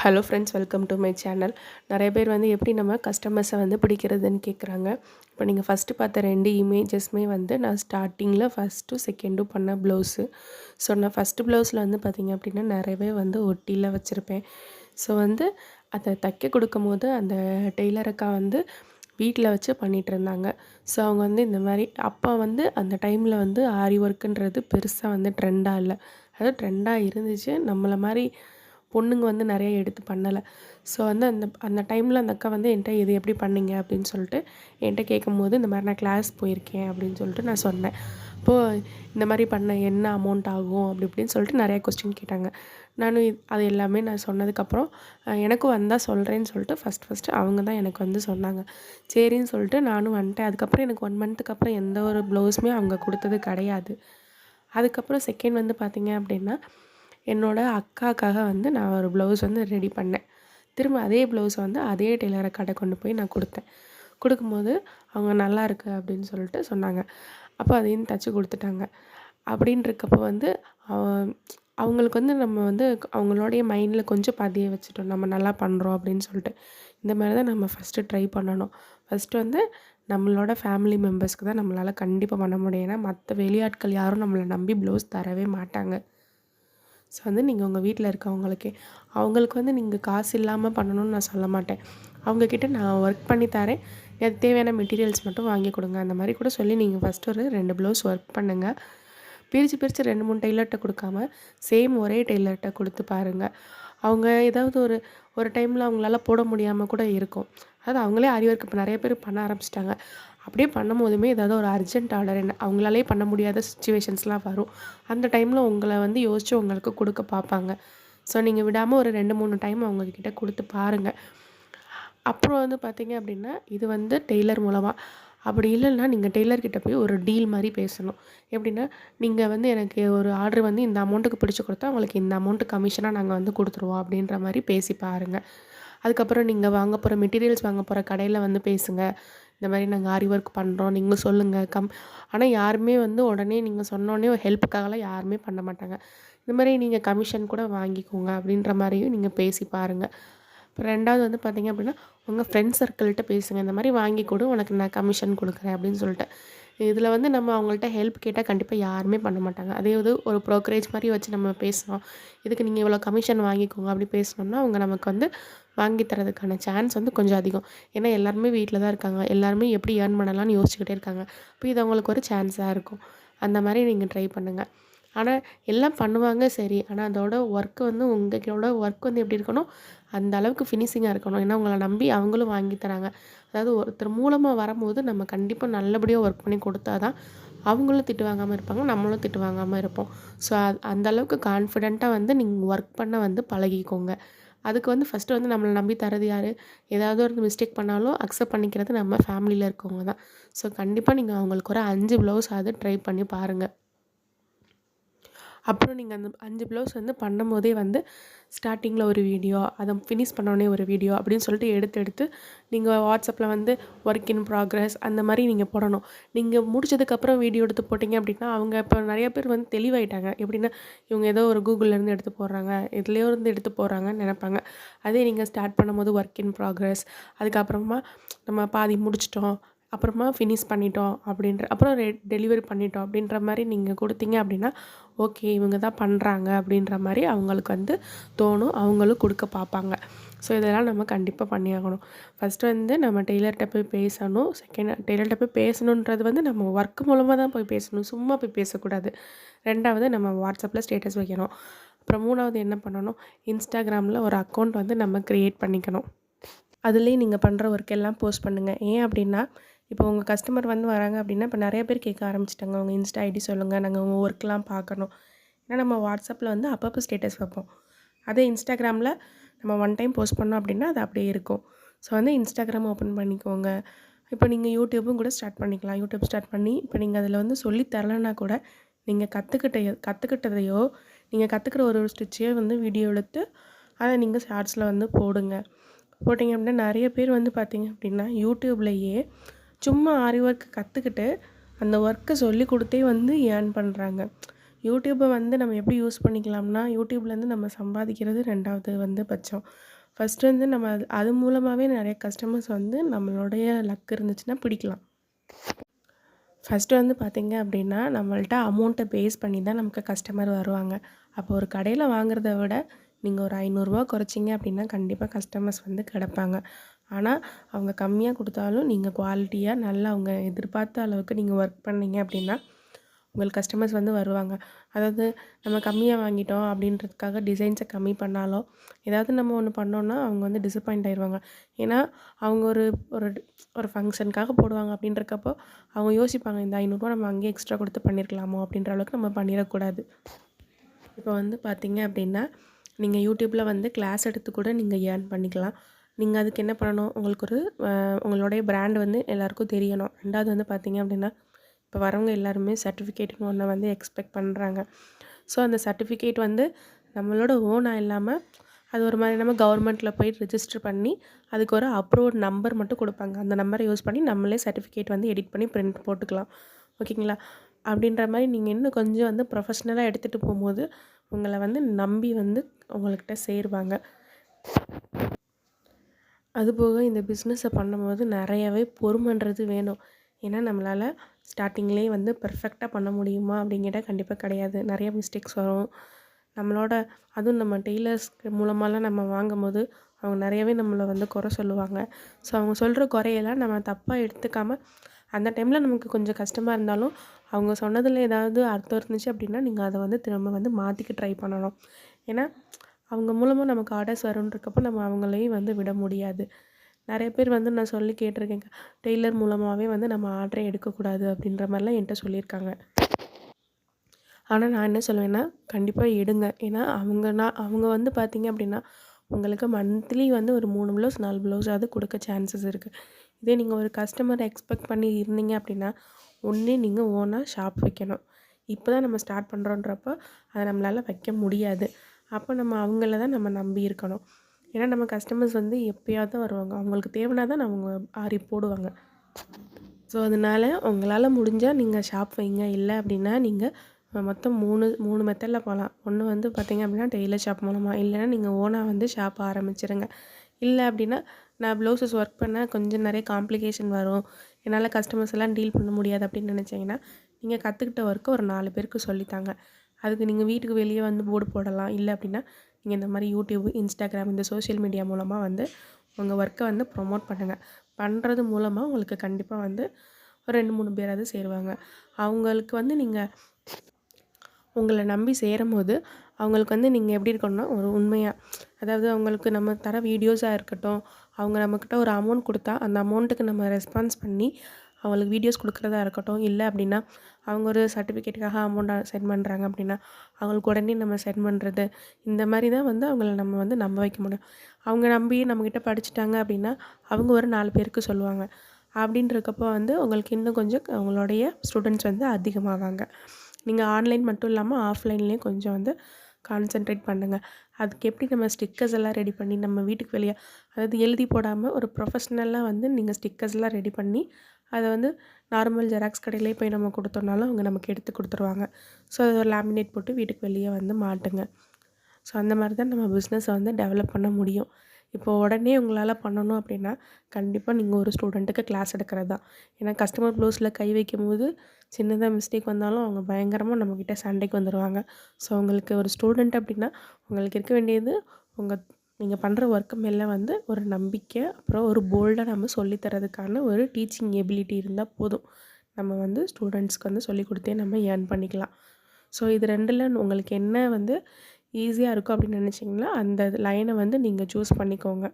Hello friends welcome to my channel நிறைய பேர் வந்து எப்படி நம்ம கஸ்டமர்ஸை வந்து பிடிக்கிறதுன்னு கேட்குறாங்க இப்போ நீங்கள் ஃபஸ்ட்டு பார்த்த ரெண்டு இமேஜஸ்மே வந்து நான் ஸ்டார்டிங்கில் ஃபஸ்ட்டு செகண்டும் பண்ண ப்ளவுஸு ஸோ நான் ஃபஸ்ட்டு ப்ளவுஸில் வந்து பார்த்திங்க அப்படின்னா நிறையவே வந்து ஒட்டியில் வச்சுருப்பேன். ஸோ வந்து அதை தைக்க கொடுக்கும் போது அந்த டெய்லர் அக்கா வந்து வீட்டில் வச்சு பண்ணிகிட்டு இருந்தாங்க. ஸோ அவங்க வந்து இந்த மாதிரி அப்போ வந்து அந்த டைமில் வந்து ஆரி ஒர்க்குன்றது பெருசாக வந்து ட்ரெண்டாக இல்லை. அதாவது ட்ரெண்டாக இருந்துச்சு. நம்மளை மாதிரி பொண்ணுங்க வந்து நிறைய எடுத்து பண்ணலை. ஸோ வந்து அந்த அந்த டைமில் அந்த அக்கா வந்து என்கிட்ட இது எப்படி பண்ணீங்க? அப்படின்னு சொல்லிட்டு என்கிட்ட கேட்கும்போது இந்த மாதிரி நான் கிளாஸ் போயிருக்கேன் அப்படின்னு சொல்லிட்டு நான் சொன்னேன். அப்போது இந்த மாதிரி பண்ண என்ன அமௌண்ட் ஆகும்? அப்படி இப்படின்னு சொல்லிட்டு நிறையா கொஸ்டின் கேட்டாங்க. நானும் அது எல்லாமே நான் சொன்னதுக்கப்புறம் எனக்கும் வந்தால் சொல்கிறேன்னு சொல்லிட்டு ஃபஸ்ட் ஃபஸ்ட்டு அவங்க தான் எனக்கு வந்து சொன்னாங்க. சரின்னு சொல்லிட்டு நானும் வந்துட்டேன். அதுக்கப்புறம் எனக்கு ஒன் மந்த்துக்கு அப்புறம் எந்த ஒரு ப்ளவுஸுமே அவங்க கொடுத்தது கிடையாது. அதுக்கப்புறம் செகண்ட் வந்து பார்த்திங்க அப்படின்னா என்னோடய அக்காக்காக வந்து நான் ஒரு ப்ளவுஸ் வந்து ரெடி பண்ணேன். திரும்ப அதே ப்ளவுஸை வந்து அதே டெய்லரை கடை கொண்டு போய் நான் கொடுத்தேன். கொடுக்கும்போது அவங்க நல்லா இருக்குது அப்படின்னு சொல்லிட்டு சொன்னாங்க. அப்போ அதையும் தைச்சி கொடுத்துட்டாங்க. அப்படின்றக்கப்போ வந்து அவங்களுக்கு வந்து நம்ம வந்து அவங்களோடைய மைண்டில் கொஞ்சம் பதிய வச்சுட்டோம். நம்ம நல்லா பண்ணுறோம் அப்படின்னு சொல்லிட்டு. இந்த மாதிரி தான் நம்ம ஃபஸ்ட்டு ட்ரை பண்ணணும். ஃபஸ்ட்டு வந்து நம்மளோட ஃபேமிலி மெம்பர்ஸ்க்கு தான் நம்மளால் கண்டிப்பாக பண்ண முடியும். ஏன்னா மற்ற வெளியாட்கள் யாரும் நம்மளை நம்பி ப்ளவுஸ் தரவே மாட்டாங்க. ஸோ வந்து நீங்கள் உங்கள் வீட்டில் இருக்கவங்களுக்கே அவங்களுக்கு வந்து நீங்கள் காசு இல்லாமல் பண்ணணும்னு நான் சொல்ல மாட்டேன். அவங்கக்கிட்ட நான் ஒர்க் பண்ணி தரேன். எனக்கு தேவையான மெட்டீரியல்ஸ் மட்டும் வாங்கி கொடுங்க. அந்த மாதிரி கூட சொல்லி நீங்கள் ஃபஸ்ட்டு ஒரு ரெண்டு ப்ளவுஸ் ஒர்க் பண்ணுங்கள் பிரித்து பிரித்து ரெண்டு மூணு டெய்லர்கிட்ட கொடுக்காம சேம் ஒரே டெய்லர்கிட்ட கொடுத்து பாருங்கள் அவங்க ஏதாவது ஒரு ஒரு டைமில் அவங்களால போட முடியாமல் கூட இருக்கும். அது அவங்களே அறிவு இப்போ நிறைய பேர் பண்ண ஆரம்பிச்சிட்டாங்க. அப்படியே பண்ணும் போதுமே ஏதாவது ஒரு அர்ஜென்ட் ஆர்டர் என்ன அவங்களாலே பண்ண முடியாத சுச்சுவேஷன்ஸ்லாம் வரும். அந்த டைமில் உங்களை வந்து யோசித்து உங்களுக்கு கொடுக்க பார்ப்பாங்க. ஸோ நீங்கள் விடாமல் ஒரு ரெண்டு மூணு டைம் அவங்கக்கிட்ட கொடுத்து பாருங்கள் அப்புறம் வந்து பார்த்திங்க அப்படின்னா இது வந்து டெய்லர் மூலமாக அப்படி இல்லைன்னா நீங்கள் டெய்லர்கிட்ட போய் ஒரு டீல் மாதிரி பேசணும். எப்படின்னா நீங்கள் வந்து எனக்கு ஒரு ஆர்டர் வந்து இந்த அமௌண்ட்டுக்கு பிடிச்சி கொடுத்தா உங்களுக்கு இந்த அமௌண்ட்டு கமிஷனாக நாங்கள் வந்து கொடுத்துருவோம் அப்படின்ற மாதிரி பேசி பாருங்கள் அதுக்கப்புறம் நீங்கள் வாங்க போகிற மெட்டீரியல்ஸ் வாங்க போகிற கடையில் வந்து பேசுங்கள் இந்த மாதிரி நாங்கள் ஆரி ஒர்க் பண்ணுறோம் நீங்கள் சொல்லுங்கள் கம். ஆனால் யாருமே வந்து உடனே நீங்கள் சொன்னோடனே ஒரு ஹெல்ப்புக்காகலாம் யாருமே பண்ண மாட்டாங்க. இந்த மாதிரி நீங்கள் கமிஷன் கூட வாங்கிக்கோங்க அப்படின்ற மாதிரியும் நீங்கள் பேசி பாருங்கள் இப்போ ரெண்டாவது வந்து பார்த்திங்க அப்படின்னா உங்கள் ஃப்ரெண்ட்ஸ் சர்க்கிள்கிட்ட பேசுங்க. இந்த மாதிரி வாங்கி கொடு. உனக்கு நான் கமிஷன் கொடுக்குறேன் அப்படின்னு சொல்லிட்டு. இதில் வந்து நம்ம அவங்கள்ட்ட ஹெல்ப் கேட்டால் கண்டிப்பாக யாருமே பண்ண மாட்டாங்க. அதே வந்து ஒரு ப்ரோக்கரேஜ் மாதிரி வச்சு நம்ம பேசுகிறோம் இதுக்கு நீங்கள் இவ்வளோ கமிஷன் வாங்கிக்கோங்க அப்படி பேசினோம்னா அவங்க நமக்கு வந்து வாங்கி தரதுக்கான சான்ஸ் வந்து கொஞ்சம் அதிகம். ஏன்னா எல்லாருமே வீட்டில் தான் இருக்காங்க. எல்லாருமே எப்படி ஏர்ன் பண்ணலாம்னு யோசிச்சுக்கிட்டே இருக்காங்க. இப்போ இது அவங்களுக்கு ஒரு சான்ஸாக இருக்கும். அந்த மாதிரி நீங்கள் ட்ரை பண்ணுங்கள் ஆனால் எல்லாம் பண்ணுவாங்க சரி. ஆனால் அதோட ஒர்க்கு வந்து உங்களோட ஒர்க் வந்து எப்படி இருக்கணும்? அந்த அளவுக்கு ஃபினிஷிங்காக இருக்கணும். ஏன்னா உங்களை நம்பி அவங்களும் வாங்கி தராங்க. அதாவது ஒருத்தர் மூலமாக வரும்போது நம்ம கண்டிப்பாக நல்லபடியாக ஒர்க் பண்ணி கொடுத்தா தான் அவங்களும் திட்டு வாங்காமல் இருப்பாங்க நம்மளும் திட்டு வாங்காமல் இருப்போம். ஸோ அந்த அளவுக்கு கான்ஃபிடெண்ட்டாக வந்து நீங்கள் ஒர்க் பண்ண வந்து பழகிக்கோங்க. அதுக்கு வந்து ஃபஸ்ட்டு வந்து நம்மளை நம்பி தரது யார்? ஏதாவது ஒரு மிஸ்டேக் பண்ணாலும் அக்செப்ட் பண்ணிக்கிறது நம்ம ஃபேமிலியில் இருக்கவங்க தான். ஸோ கண்டிப்பாக நீங்கள் அவங்களுக்கு ஒரு அஞ்சு ப்ளவுஸ் அது ட்ரை பண்ணி பாருங்கள் அப்புறம் நீங்கள் அந்த அஞ்சு ப்ளவுஸ் வந்து பண்ணும் போதே வந்து ஸ்டார்டிங்கில் ஒரு வீடியோ அதை ஃபினிஷ் பண்ணோடனே ஒரு வீடியோ அப்படின்னு சொல்லிட்டு எடுத்து எடுத்து நீங்கள் வாட்ஸ்அப்பில் வந்து ஒர்க் இன் ப்ராக்ரஸ் அந்த மாதிரி நீங்கள் போடணும். நீங்கள் முடிச்சதுக்கப்புறம் வீடியோ எடுத்து போட்டிங்க அப்படின்னா அவங்க இப்போ நிறைய பேர் வந்து தெளிவாயிட்டாங்க. எப்படின்னா இவங்க ஏதோ ஒரு கூகுள்லேருந்து எடுத்து போடுறாங்க இதுலேயோ இருந்து எடுத்து போடுறாங்கன்னு நினைப்பாங்க. அதே நீங்கள் ஸ்டார்ட் பண்ணும்போது ஒர்க் இன் ப்ராக்ரஸ் அதுக்கப்புறமா நம்ம பாதி முடிச்சிட்டோம். அப்புறமா ஃபினிஷ் பண்ணிட்டோம் அப்படின்ற அப்புறம் ரெ டெலிவரி பண்ணிட்டோம் அப்படின்ற மாதிரி நீங்கள் கொடுத்தீங்க அப்படின்னா ஓகே இவங்க தான் பண்ணுறாங்க அப்படின்ற மாதிரி அவங்களுக்கு வந்து தோணும் அவங்களும் கொடுக்க பார்ப்பாங்க. ஸோ இதெல்லாம் நம்ம கண்டிப்பாக பண்ணியாகணும். ஃபஸ்ட்டு வந்து நம்ம டெய்லர்கிட்ட போய் பேசணும். செகண்ட் டெய்லர்கிட்ட போய் பேசணுன்றது வந்து நம்ம ஒர்க் மூலமாக தான் போய் பேசணும். சும்மா போய் பேசக்கூடாது. ரெண்டாவது நம்ம வாட்ஸ்அப்பில் ஸ்டேட்டஸ் வைக்கணும். அப்புறம் மூணாவது என்ன பண்ணணும்? இன்ஸ்டாகிராமில் ஒரு அக்கௌண்ட் வந்து நம்ம க்ரியேட் பண்ணிக்கணும். அதுலேயும் நீங்கள் பண்ணுற ஒர்க் எல்லாம் போஸ்ட் பண்ணுங்கள் ஏன் அப்படின்னா இப்போ உங்கள் கஸ்டமர் வந்து வராங்க அப்படின்னா இப்போ நிறைய பேர் கேட்க ஆரம்பிச்சிட்டாங்க. உங்கள் இன்ஸ்டா ஐடி சொல்லுங்கள் நாங்கள் உங்கள் ஒர்க்லாம் பார்க்கணும். ஏன்னா நம்ம வாட்ஸ்அப்பில் வந்து அப்பப்போ ஸ்டேட்டஸ் வைப்போம். அதே இன்ஸ்டாகிராமில் நம்ம ஒன் டைம் போஸ்ட் பண்ணோம் அப்படின்னா அது அப்படியே இருக்கும். ஸோ வந்து இன்ஸ்டாகிராம் ஓப்பன் பண்ணிக்கோங்க. இப்போ நீங்கள் யூடியூப்பும் கூட ஸ்டார்ட் பண்ணிக்கலாம். யூடியூப் ஸ்டார்ட் பண்ணி இப்போ நீங்கள் அதில் வந்து சொல்லி தரலைன்னா கூட நீங்கள் கற்றுக்கிட்ட கற்றுக்கிட்டதையோ நீங்கள் கற்றுக்கிற ஒரு ஒரு ஸ்டிச்சையோ வந்து வீடியோ எடுத்து அதை நீங்கள் ஷார்ட்ஸில் வந்து போடுங்க. போட்டிங்க அப்படின்னா நிறைய பேர் வந்து பார்த்திங்க அப்படின்னா யூடியூப்லேயே சும்மா ஆரி ஒர்க்கு கற்றுக்கிட்டு அந்த ஒர்க்கை சொல்லி கொடுத்தே வந்து ஏர்ன் பண்ணுறாங்க யூடியூப்பை வந்து நம்ம எப்படி யூஸ் பண்ணிக்கலாம்னா யூடியூப்லேருந்து நம்ம சம்பாதிக்கிறது ரெண்டாவது வந்து பட்சம். ஃபஸ்ட்டு வந்து நம்ம அது அது மூலமாகவே நிறைய கஸ்டமர்ஸ் வந்து நம்மளுடைய லக் இருந்துச்சுன்னா பிடிக்கலாம். ஃபஸ்ட்டு வந்து பார்த்திங்க அப்படின்னா நம்மள்ட்ட அமௌண்ட்டை பேஸ் பண்ணி தான் நமக்கு கஸ்டமர் வருவாங்க. அப்போ ஒரு கடையில் வாங்குறத விட நீங்கள் ஒரு ஐநூறுரூவா குறைச்சிங்க அப்படின்னா கண்டிப்பாக கஸ்டமர்ஸ் வந்து கிடப்பாங்க. ஆனால் அவங்க கம்மியாக கொடுத்தாலும் நீங்கள் குவாலிட்டியாக நல்லா அவங்க எதிர்பார்த்த அளவுக்கு நீங்கள் ஒர்க் பண்ணீங்க அப்படின்னா உங்களுக்கு கஸ்டமர்ஸ் வந்து வருவாங்க. அதாவது நம்ம கம்மியாக வாங்கிட்டோம் அப்படின்றதுக்காக டிசைன்ஸை கம்மி பண்ணாலோ ஏதாவது நம்ம ஒன்று பண்ணோன்னா அவங்க வந்து டிசப்பாயிண்ட் ஆயிடுவாங்க ஏன்னா அவங்க ஒரு ஒரு ஒரு ஃபங்க்ஷனுக்காக போடுவாங்க அப்படின்றக்கப்போ அவங்க யோசிப்பாங்க இந்த ஐநூறுரூவா நம்ம அங்கேயே எக்ஸ்ட்ரா கொடுத்து பண்ணியிருக்கலாமோ அப்படின்ற அளவுக்கு நம்ம பண்ணிடக்கூடாது. இப்போ வந்து பார்த்திங்க அப்படின்னா நீங்கள் யூடியூப்பில் வந்து கிளாஸ் எடுத்து கூட நீங்கள் ஏர்ன் பண்ணிக்கலாம். நீங்கள் அதுக்கு என்ன பண்ணணும்? உங்களுக்கு ஒரு உங்களுடைய பிராண்ட் வந்து எல்லாேருக்கும் தெரியணும். ரெண்டாவது வந்து பார்த்தீங்க அப்படின்னா இப்போ வரவங்க எல்லாருமே சர்டிஃபிகேட்னு ஒன்று வந்து எக்ஸ்பெக்ட் பண்ணுறாங்க ஸோ அந்த சர்டிஃபிகேட் வந்து நம்மளோட ஓனாக இல்லாமல் அது ஒரு மாதிரி நம்ம கவர்மெண்ட்டில் போய் ரிஜிஸ்டர் பண்ணி அதுக்கு ஒரு அப்ரூவ்ட் நம்பர் மட்டும் கொடுப்பாங்க. அந்த நம்பரை யூஸ் பண்ணி நம்மளே சர்டிஃபிகேட் வந்து எடிட் பண்ணி பிரிண்ட் போட்டுக்கலாம். ஓகேங்களா? அப்படின்ற மாதிரி நீங்கள் இன்னும் கொஞ்சம் வந்து ப்ரொஃபஷ்னலாக எடுத்துகிட்டு போகும்போது உங்களை வந்து நம்பி வந்து உங்கள்கிட்ட சேருவாங்க. அதுபோக இந்த பிஸ்னஸை பண்ணும்போது நிறையவே பொறுமன்றது வேணும். ஏன்னா நம்மளால் ஸ்டார்டிங்லேயே வந்து பர்ஃபெக்டாக பண்ண முடியுமா அப்படிங்கிட்ட கண்டிப்பாக கிடையாது. நிறைய மிஸ்டேக்ஸ் வரும். நம்மளோட அதுவும் நம்ம டெய்லர்ஸ் மூலமாகலாம் நம்ம வாங்கும் போது அவங்க நிறையவே நம்மளை வந்து குறை சொல்லுவாங்க. ஸோ அவங்க சொல்கிற குறையெல்லாம் நம்ம தப்பாக எடுத்துக்காமல் அந்த டைமில் நமக்கு கொஞ்சம் கஷ்டமாக இருந்தாலும் அவங்க சொன்னதில் ஏதாவது அர்த்தம் இருந்துச்சு அப்படின்னா நீங்கள் அதை வந்து திரும்ப வந்து மாற்றிக்க ட்ரை பண்ணணும். ஏன்னா அவங்க மூலமாக நமக்கு ஆர்டர்ஸ் வரும்ன்றக்கப்போ நம்ம அவங்களையும் வந்து விட முடியாது. நிறைய பேர் வந்து நான் சொல்லி கேட்டிருக்கேங்க டெய்லர் மூலமாகவே வந்து நம்ம ஆர்டரை எடுக்கக்கூடாது அப்படின்ற மாதிரிலாம் என்கிட்ட சொல்லியிருக்காங்க. ஆனால் நான் என்ன சொல்லுவேன்னா கண்டிப்பாக எடுங்க. ஏன்னா அவங்க நான் அவங்க வந்து பார்த்திங்க அப்படின்னா உங்களுக்கு மந்த்லி வந்து ஒரு மூணு ப்ளவுஸ் நாலு ப்ளவுஸாவது கொடுக்க சான்சஸ் இருக்குது இதே நீங்கள் ஒரு கஸ்டமரை எக்ஸ்பெக்ட் பண்ணி இருந்தீங்க அப்படின்னா ஒன்றே நீங்கள் ஓனாக ஷாப் வைக்கணும். இப்போ தான் நம்ம ஸ்டார்ட் பண்ணுறோன்றப்போ அதை நம்மளால் வைக்க முடியாது. அப்போ நம்ம அவங்கள தான் நம்ம நம்பி இருக்கணும். ஏன்னா நம்ம கஸ்டமர்ஸ் வந்து எப்போயாவது தான் வருவாங்க. அவங்களுக்கு தேவைனா தான் அவங்க ஆரி போடுவாங்க. ஸோ அதனால் உங்களால் முடிஞ்சால் நீங்கள் ஷாப் வைங்க. இல்லை அப்படின்னா நீங்கள் மொத்தம் மூணு மூணு மெத்தடில் போகலாம் ஒன்று வந்து பார்த்திங்க அப்படின்னா டெய்லர் ஷாப் மூலமாக இல்லைன்னா நீங்கள் ஓனாக வந்து ஷாப் ஆரம்பிச்சிருங்க. இல்லை அப்படின்னா நான் ப்ளவுசஸ் ஒர்க் பண்ணால் கொஞ்சம் நிறைய காம்ப்ளிகேஷன் வரும். என்னால் கஸ்டமர்ஸ் எல்லாம் டீல் பண்ண முடியாது அப்படின்னு நினச்சிங்கன்னா நீங்கள் கற்றுக்கிட்ட ஒர்க்கை ஒரு நாலு பேருக்கு சொல்லித்தாங்க. அதுக்கு நீங்கள் வீட்டுக்கு வெளியே வந்து போர்டு போடலாம். இல்லை அப்படின்னா நீங்கள் இந்த மாதிரி யூடியூப் இன்ஸ்டாகிராம் இந்த சோஷியல் மீடியா மூலமாக வந்து உங்கள் ஒர்க்கை வந்து ப்ரொமோட் பண்ணுங்கள் பண்ணுறது மூலமாக உங்களுக்கு கண்டிப்பாக வந்து ஒரு ரெண்டு மூணு பேராவது சேருவாங்க. அவங்களுக்கு வந்து நீங்கள் உங்களை நம்பி சேரும் போது அவங்களுக்கு வந்து நீங்கள் எப்படி இருக்கணும்னா ஒரு உண்மையாக அதாவது அவங்களுக்கு நம்ம தர வீடியோஸாக இருக்கட்டும் அவங்க நம்மக்கிட்ட ஒரு அமௌண்ட் கொடுத்தா அந்த அமௌண்ட்டுக்கு நம்ம ரெஸ்பான்ஸ் பண்ணி அவங்களுக்கு வீடியோஸ் கொடுக்குறதா இருக்கட்டும் இல்லை அப்படின்னா அவங்க ஒரு சர்டிஃபிகேட்டுக்காக அமௌண்ட்டை சென்ட் பண்ணுறாங்க அப்படின்னா அவங்களுக்கு உடனே நம்ம சென்ட் பண்ணுறது இந்த மாதிரி தான் வந்து அவங்கள நம்ம வந்து நம்ப வைக்க முடியும். அவங்க நம்பி நம்மக்கிட்ட படிச்சுட்டாங்க அப்படின்னா அவங்க ஒரு நாலு பேருக்கு சொல்லுவாங்க. அப்படின்றக்கப்போ வந்து உங்களுக்கு இன்னும் கொஞ்சம் அவங்களுடைய ஸ்டூடெண்ட்ஸ் வந்து அதிகமாவாங்க. நீங்கள் ஆன்லைன் மட்டும் இல்லாமல் ஆஃப்லைன்லேயும் கொஞ்சம் வந்து கான்சென்ட்ரேட் பண்ணுங்கள் அதுக்கு எப்படி நம்ம ஸ்டிக்கர்ஸ் எல்லாம் ரெடி பண்ணி நம்ம வீட்டுக்கு வெளியே அதாவது எழுதி போடாமல் ஒரு ப்ரொஃபஷ்னலாக வந்து நீங்கள் ஸ்டிக்கர்ஸ்லாம் ரெடி பண்ணி அதை வந்து நார்மல் ஜெராக்ஸ் கடையிலே போய் நம்ம கொடுத்தோம்னாலும் அவங்க நமக்கு எடுத்து கொடுத்துருவாங்க. ஸோ அதை ஒரு லேமினேட் போட்டு வீட்டுக்கு வெளியே வந்து மாட்டுங்க. ஸோ அந்த மாதிரி தான் நம்ம பிஸ்னஸை வந்து டெவலப் பண்ண முடியும். இப்போ உடனே உங்களால் பண்ணணும் அப்படின்னா கண்டிப்பாக நீங்கள் ஒரு ஸ்டூடெண்ட்டுக்கு கிளாஸ் எடுக்கிறது தான். ஏன்னா கஸ்டமர் ப்ளவுஸில் கை வைக்கும் போது சின்னதாக மிஸ்டேக் வந்தாலும் அவங்க பயங்கரமாக நம்மக்கிட்ட சண்டைக்கு வந்துடுவாங்க ஸோ உங்களுக்கு ஒரு ஸ்டூடெண்ட் அப்படின்னா உங்களுக்கு இருக்க வேண்டியது உங்கள் நீங்கள் பண்ணுற ஒர்க்கு மேலே வந்து ஒரு நம்பிக்கை அப்புறம் ஒரு போல்டாக நம்ம சொல்லித்தரதுக்கான ஒரு டீச்சிங் எபிலிட்டி இருந்தால் போதும். நம்ம வந்து ஸ்டூடெண்ட்ஸ்க்கு வந்து சொல்லிக் கொடுத்தே நம்ம ஏர்ன் பண்ணிக்கலாம். ஸோ இது ரெண்டில் உங்களுக்கு என்ன வந்து ஈஸியாக இருக்கும் அப்படின்னு நினச்சிங்கன்னா அந்த லைனை வந்து நீங்கள் சூஸ் பண்ணிக்கோங்க.